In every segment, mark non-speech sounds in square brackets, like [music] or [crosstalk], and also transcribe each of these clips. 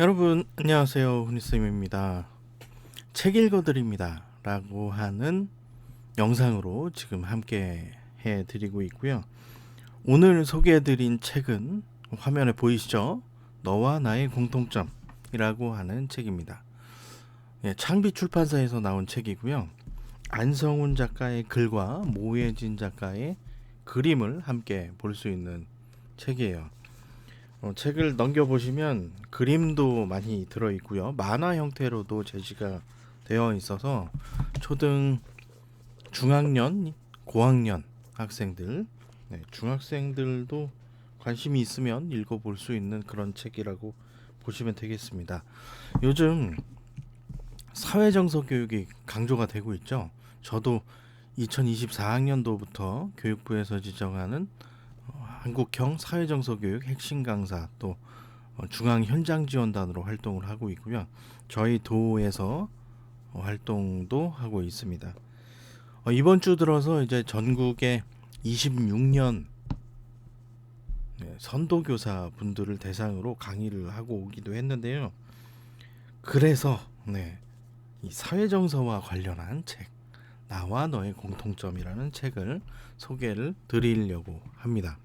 여러분 안녕하세요. 훈이쌤입니다. 책 읽어드립니다. 라고 하는 영상으로 지금 함께 해드리고 있고요. 오늘 소개해드린 책은 화면에 보이시죠? 너와 나의 공통점 이라고 하는 책입니다. 예, 창비 출판사에서 나온 책이고요. 안성훈 작가의 글과 모혜진 작가의 그림을 함께 볼 수 있는 책이에요 어, 책을 넘겨 보시면 그림도 많이 들어 있고요. 만화 형태로도 제시가 되어 있어서 초등, 중학년, 고학년 학생들, 네, 중학생들도 관심이 있으면 읽어볼 수 있는 그런 책이라고 보시면 되겠습니다. 요즘 사회정서 교육이 강조가 되고 있죠. 저도 2024학년도부터 교육부에서 지정하는 한국형 사회정서 교육 핵심 강사 또 어, 중앙 현장 지원단으로 활동을 하고 있고요. 저희 도에서 어, 활동도 하고 있습니다. 어, 이번 주 들어서 이제 전국에 26년 네, 선도교사 분들을 대상으로 강의를 하고 오기도 했는데요. 그래서 네, 이 사회정서와 관련한 책 나와 너의 공통점이라는 책을 소개를 드리려고 합니다.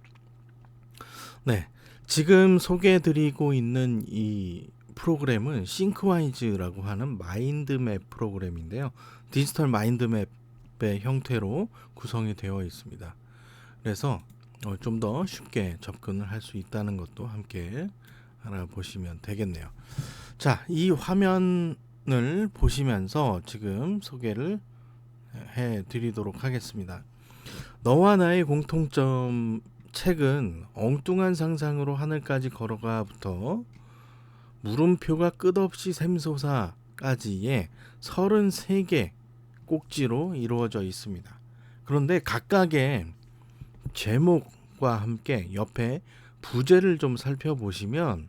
네. 지금 소개해드리고 있는 이 프로그램은 싱크와이즈라고 하는 마인드맵 프로그램인데요. 디지털 마인드맵의 형태로 구성이 되어 있습니다. 그래서 어, 좀더 쉽게 접근을 할 수 있다는 것도 함께 알아보시면 되겠네요. 자, 이 화면을 보시면서 지금 소개를 해 드리도록 하겠습니다. 너와 나의 공통점 책은 엉뚱한 상상으로 하늘까지 걸어가부터 물음표가 끝없이 샘솟아까지의 33개 꼭지로 이루어져 있습니다. 그런데 각각의 제목과 함께 옆에 부제를 좀 살펴보시면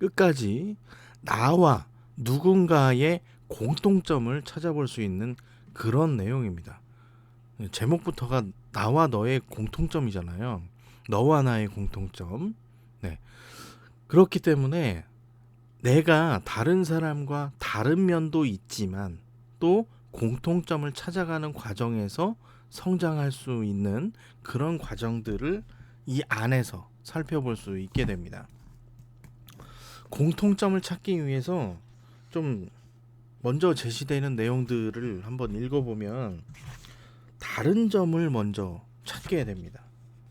끝까지 나와 누군가의 공통점을 찾아볼 수 있는 그런 내용입니다. 제목부터가 나와 너의 공통점이잖아요. 너와 나의 공통점. 네. 그렇기 때문에 내가 다른 사람과 다른 면도 있지만 또 공통점을 찾아가는 과정에서 성장할 수 있는 그런 과정들을 이 안에서 살펴볼 수 있게 됩니다. 공통점을 찾기 위해서 좀 먼저 제시되는 내용들을 한번 읽어보면 다른 점을 먼저 찾게 됩니다.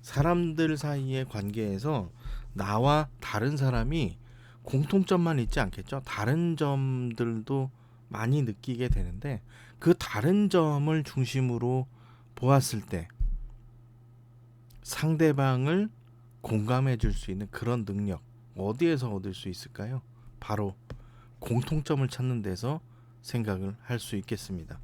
사람들 사이의 관계에서 나와 다른 사람이 공통점만 있지 않겠죠. 다른 점들도 많이 느끼게 되는데 그 다른 점을 중심으로 보았을 때 상대방을 공감해 줄 수 있는 그런 능력 어디에서 얻을 수 있을까요? 바로 공통점을 찾는 데서 생각을 할 수 있겠습니다.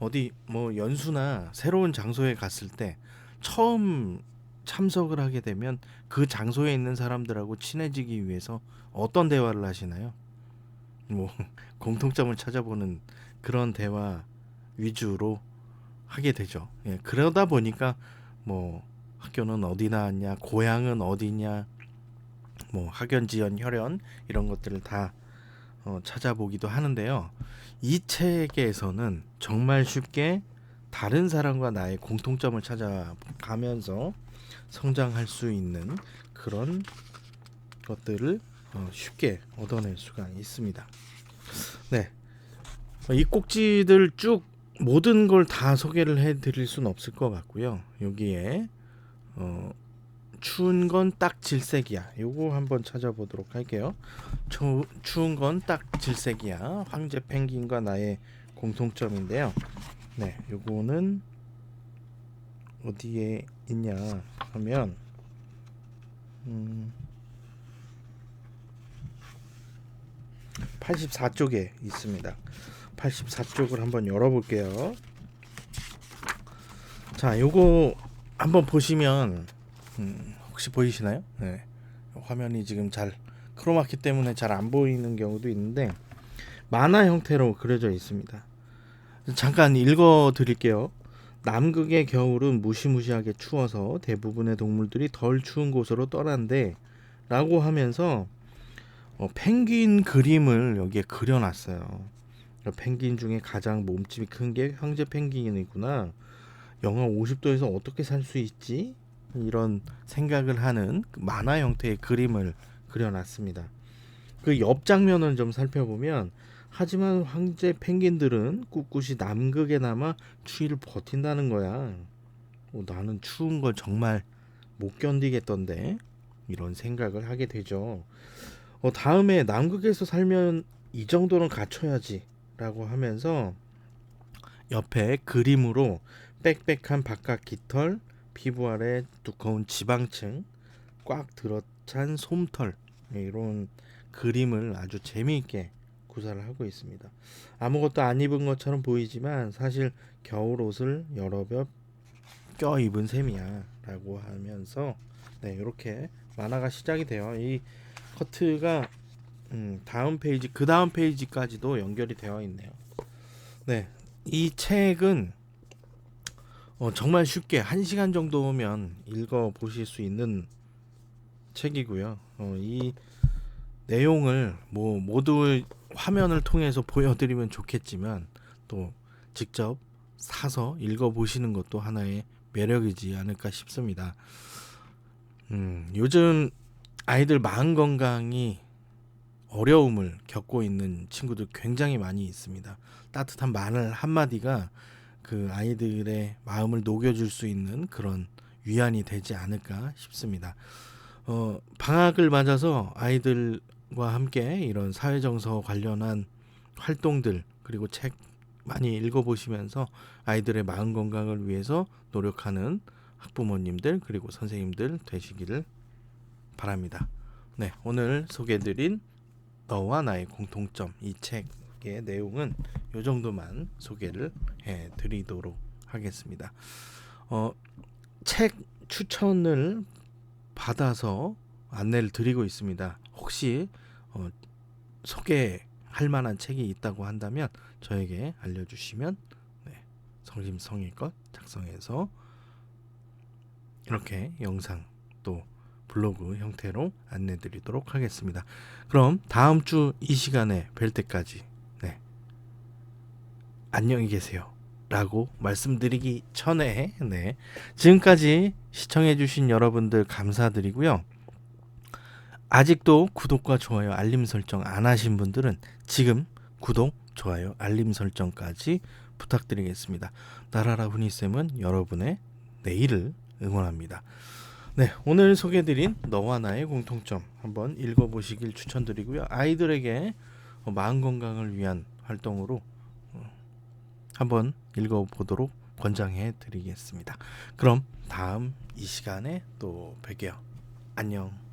어디 뭐 연수나 새로운 장소에 갔을 때 처음 참석을 하게 되면 그 장소에 있는 사람들하고 친해지기 위해서 어떤 대화를 하시나요? 뭐 [laughs] 공통점을 찾아보는 그런 대화 위주로 하게 되죠. 예, 그러다 보니까 뭐 학교는 어디 나왔냐, 고향은 어디냐, 뭐 학연, 지연, 혈연 이런 것들을 다 어, 찾아보기도 하는데요. 이 책에서는 정말 쉽게 다른 사람과 나의 공통점을 찾아가면서 성장할 수 있는 그런 것들을 어, 쉽게 얻어낼 수가 있습니다. 네, 이 꼭지들 쭉 모든 걸 다 소개를 해드릴 수는 없을 것 같고요. 여기에 어, 추운 건 딱 질색이야. 요거 한번 찾아보도록 할게요. 추, 추운 건 딱 질색이야. 황제 펭귄과 나의 공통점인데요. 네, 요거는 어디에 있냐 하면 음 84쪽에 있습니다. 84쪽을 한번 열어볼게요. 자, 요거 한번 보시면 음, 혹시 보이시나요? 네. 화면이 지금 잘 크로마키 때문에 잘 안 보이는 경우도 있는데 만화 형태로 그려져 있습니다. 잠깐 읽어 드릴게요. 남극의 겨울은 무시무시하게 추워서 대부분의 동물들이 덜 추운 곳으로 떠난대 라고 하면서 어, 펭귄 그림을 여기에 그려놨어요. 펭귄 중에 가장 몸집이 큰 게 황제 펭귄이구나. 영하 50도에서 어떻게 살 수 있지? 이런 생각을 하는 그 만화 형태의 그림을 그려놨습니다. 그 옆 장면을 좀 살펴보면 하지만 황제 펭귄들은 꿋꿋이 남극에 남아 추위를 버틴다는 거야. 어, 나는 추운 걸 정말 못 견디겠던데 이런 생각을 하게 되죠. 어, 다음에 남극에서 살면 이 정도는 갖춰야지라고 하면서 옆에 그림으로 빽빽한 바깥 깃털, 피부 아래 두꺼운 지방층, 꽉 들어찬 솜털 네, 이런 그림을 아주 재미있게 구사를 하고 있습니다. 아무것도 안 입은 것처럼 보이지만 사실 겨울 옷을 여러 겹 껴 입은 셈이야라고 하면서 네 이렇게 만화가 시작이 돼요. 이 커트가 음, 다음 페이지 그 다음 페이지까지도 연결이 되어 있네요. 네, 이 책은 어, 정말 쉽게 한 시간 정도면 읽어 보실 수 있는 책이고요. 어, 이 내용을 뭐 모두 화면을 통해서 보여드리면 좋겠지만 또 직접 사서 읽어 보시는 것도 하나의 매력이지 않을까 싶습니다. 음, 요즘 아이들 마음 건강이 어려움을 겪고 있는 친구들 굉장히 많이 있습니다. 따뜻한 말 한마디가 그 아이들의 마음을 녹여줄 수 있는 그런 위안이 되지 않을까 싶습니다. 어, 방학을 맞아서 아이들 과 함께 이런 사회 정서 관련한 활동들 그리고 책 많이 읽어보시면서 아이들의 마음 건강을 위해서 노력하는 학부모님들 그리고 선생님들 되시기를 바랍니다. 네, 오늘 소개드린 너와 나의 공통점 이 책의 내용은 요 정도만 소개를 해 드리도록 하겠습니다. 어, 책 추천을 받아서 안내를 드리고 있습니다. 혹시 어, 소개할 만한 책이 있다고 한다면 저에게 알려주시면 네, 성심성의껏 작성해서 이렇게 영상 또 블로그 형태로 안내드리도록 하겠습니다. 그럼 다음 주 이 시간에 뵐 때까지 네. 안녕히 계세요. 라고 말씀드리기 전에 네. 지금까지 시청해주신 여러분들 감사드리고요. 아직도 구독과 좋아요, 알림 설정 안 하신 분들은 지금 구독, 좋아요, 알림 설정까지 부탁드리겠습니다. 나라라 후니쌤은 여러분의 내일을 응원합니다. 네, 오늘 소개드린 너와 나의 공통점 한번 읽어보시길 추천드리고요. 아이들에게 어, 마음 건강을 위한 활동으로 어, 한번 읽어보도록 권장해 드리겠습니다. 그럼 다음 이 시간에 또 뵐게요. 안녕.